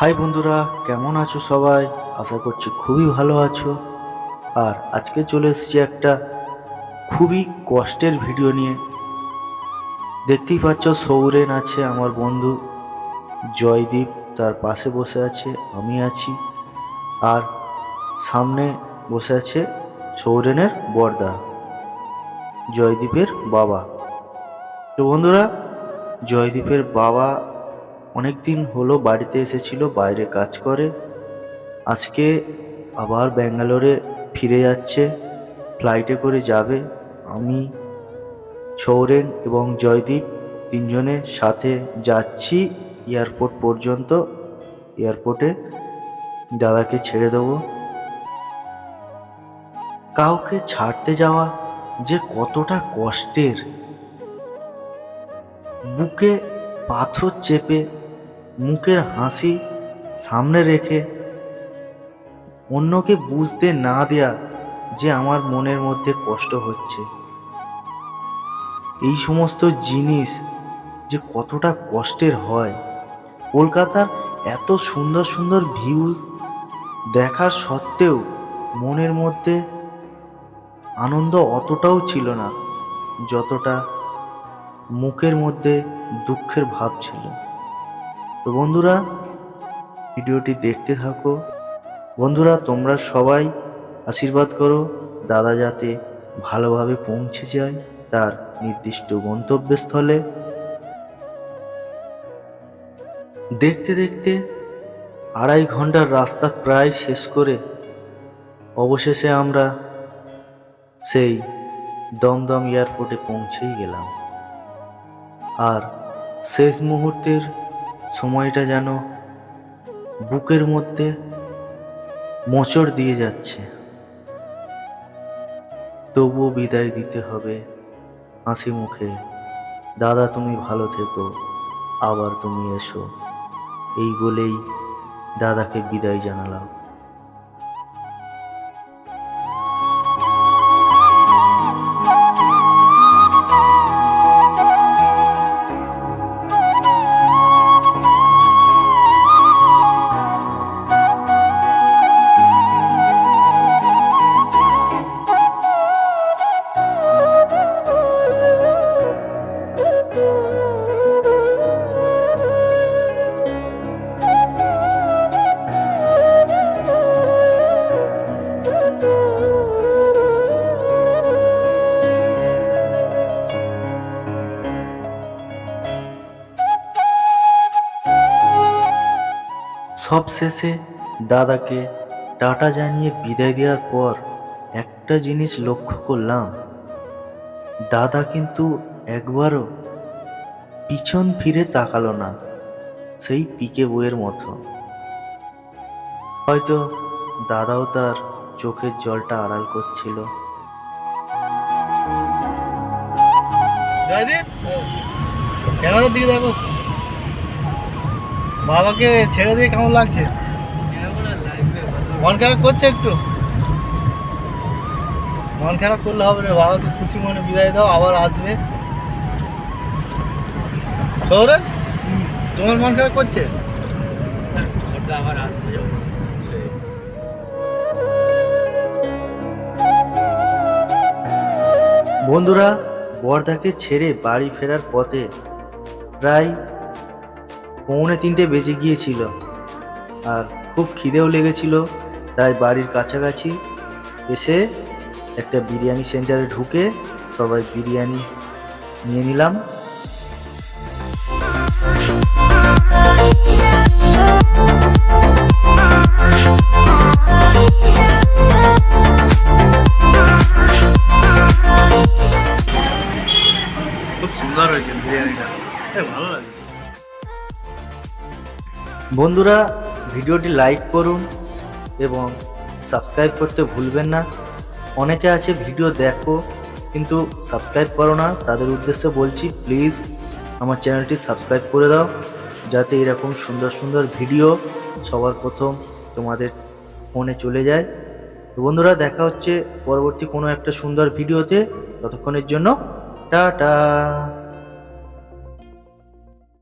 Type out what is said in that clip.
High বন্ধুরা, কেমন আছো সবাই? আশা করছি খুবই ভালো আছো। আর আজকে চলে এসেছি একটা খুবই কষ্টের ভিডিও নিয়ে। দেখতেই পাচ্ছ সৌরেন আছে, আমার বন্ধু জয়দীপ, তার পাশে বসে আছে, আমি আছি। আর সামনে বসে আছে সৌরেনের বর্দা, জয়দীপের বাবা। তো বন্ধুরা, জয়দীপের বাবা অনেক দিন হলো বাড়িতে এসেছিল, বাইরে কাজ করে। আজকে আবার ব্যাঙ্গালোরে ফিরে যাচ্ছে ফ্লাইটে করে যাবে। আমি, সৌরেন এবং জয়দীপ তিনজনে সাথে যাচ্ছি এয়ারপোর্ট পর্যন্ত। এয়ারপোর্টে দাদাকে ছেড়ে দেবো। কাউকে ছাড়তে যাওয়া যে কতটা কষ্টের। বুকে পাথর চেপে মুখের হাসি সামনে রেখে অন্যকে বুঝতে না দেয়া যে আমার মনের মধ্যে কষ্ট হচ্ছে। এই সমস্ত জিনিস যে কতটা কষ্টের হয়। কলকাতার এত সুন্দর সুন্দর ভিউ দেখার সত্ত্বেও মনের মধ্যে আনন্দ অতটাও ছিল না, যতটা মুখের মধ্যে দুঃখের ভাব ছিল। তো বন্ধুরা, ভিডিওটি দেখতে থাকো। বন্ধুরা, তোমরা সবাই আশীর্বাদ করো, দাদা যাতে ভালোভাবে পৌঁছে যায় তার নির্দিষ্ট গন্তব্যস্থলে। দেখতে দেখতে আড়াই ঘণ্টার রাস্তা প্রায় শেষ করে অবশেষে আমরা সেই দমদম এয়ারপোর্টে পৌঁছেই গেলাম। আর শেষ মুহূর্তের সময়টা যেন বুকের মধ্যে মোচড় দিয়ে যাচ্ছে। তবুও বিদায় দিতে হবে হাসি মুখে। দাদা, তুমি ভালো থেকো, আবার তুমি এসো। এই বলেই দাদাকে বিদায় জানালাম। সব শেষে দাদাকে টাটা জানিয়ে বিদায় দেওয়ার পর একটা জিনিস লক্ষ্য করলাম। দাদা কিন্তু একবারও পিছন ফিরে তাকালো না, সেই পিকে বইয়ের মতো। হয়তো দাদাও তার চোখের জলটা আড়াল করছিল। জয়দীপ! দিকে দেখো। বাবাকে ছেড়ে দিয়ে কেমন লাগছে? মন খারাপ করছে একটু। মন খারাপ করলে হবে রে বাবাকে খুশি মনে বিদায় দাও, আবার আসবে। সৌরভ, তোমার মন খারাপ করছে? বন্ধুরা, বর্দাকে ছেড়ে বাড়ি ফেরার পথে প্রায় পৌনে তিনটে বেজে গিয়েছিল। আর খুব খিদেও লেগেছিল, তাই বাড়ির কাছাকাছি এসে একটা বিরিয়ানি সেন্টারে ঢুকে সবাই বিরিয়ানি নিয়ে নিলাম। বন্ধুরা, ভিডিওটি লাইক করুন এবং সাবস্ক্রাইব করতে ভুলবেন না। অনেকে আছে ভিডিও দেখো, কিন্তু সাবস্ক্রাইব করো না। তাদের উদ্দেশ্যে বলছি প্লিজ আমার চ্যানেলটি সাবস্ক্রাইব করে দাও, যাতে এরকম সুন্দর সুন্দর ভিডিও সবার প্রথম তোমাদের ফোনে চলে যায়। তো বন্ধুরা, দেখা হচ্ছে পরবর্তী কোনো একটা সুন্দর ভিডিওতে ততক্ষণের জন্য, টাটা!